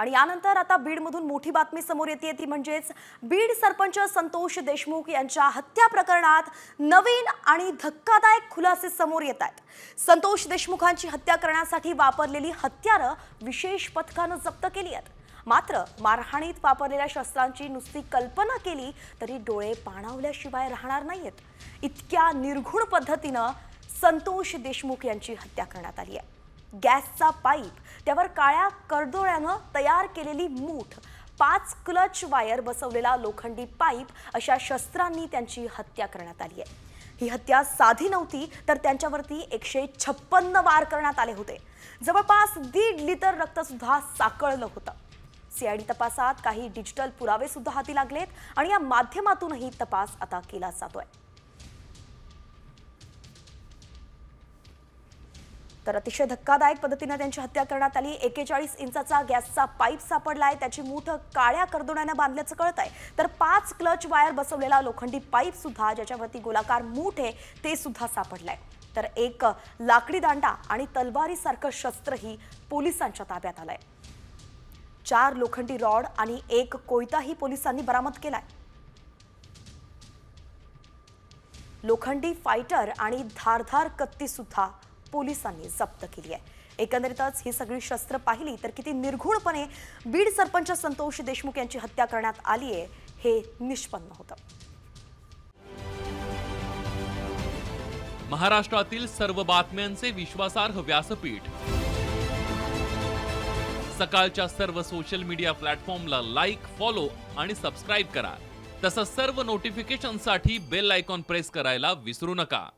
आणि यानंतर आता बीडमधून मोठी बातमी समोर येते. ती म्हणजेच बीड सरपंच संतोष देशमुख यांच्या हत्या प्रकरणात नवीन आणि धक्कादायक खुलासे समोर येत आहेत. संतोष देशमुखांची हत्या करण्यासाठी वापरलेली हत्यारं विशेष पथकानं जप्त केली आहेत. मात्र मारहाणीत वापरलेल्या शस्त्रांची नुसती कल्पना केली तरी डोळे पाणावल्याशिवाय राहणार नाहीयेत. इतक्या निर्घुण पद्धतीनं संतोष देशमुख यांची हत्या करण्यात आली आहे. गॅसचा पाईप त्यावर काळ्या करदोळ्यानं तयार केलेली मूठ पाच क्लच वायर बसवलेला लोखंडी पाईप अशा शस्त्रांनी त्यांची हत्या करण्यात आली आहे. ही हत्या साधी नव्हती तर त्यांच्यावरती एकशे छप्पन्न वार करण्यात आले होते. जवळपास दीड लिटर रक्तसुद्धा साकळलं होतं. सीआयडी तपासात काही डिजिटल पुरावे सुद्धा हाती लागलेत आणि या माध्यमातूनही तपास आता केला जातोय. तर अतिशय धक्कादायक पद्धतीनं त्यांची हत्या करण्यात आली. एकेचाळीस इंचाचा गॅसचा पाईप सापडला आहे त्याची मूठ काळ्या करदोण्यानं बांधल्याचं कळत आहे तर पाच क्लच वायर बसवलेला लोखंडी पाईप सुद्धा ज्याच्यावरती गोलाकार मूठ आहे ते सुद्धा सापडलाय. तर एक लाकडी दांडा आणि तलवारीसारखं शस्त्रही पोलिसांच्या ताब्यात आलंय. चार लोखंडी रॉड आणि एक कोयताही पोलिसांनी बरामद केलाय. लोखंडी फायटर आणि धारधार कत्ती सुद्धा पोलिसांनी जप्त केली आहे. एकंदरीतच ही सगळी शस्त्र पाहिली तर किती निर्घुणपणे बीड सरपंच संतोष देशमुख यांची हत्या करण्यात आली आहे हे निष्पन्न होतं. महाराष्ट्रातील सर्व बातम्यांचे विश्वासार्ह व्यासपीठ. सकाळच्या सर्व सोशल मीडिया प्लॅटफॉर्मला लाईक फॉलो आणि सबस्क्राईब करा. तसंच सर्व नोटिफिकेशनसाठी बेल आयकॉन प्रेस करायला विसरू नका.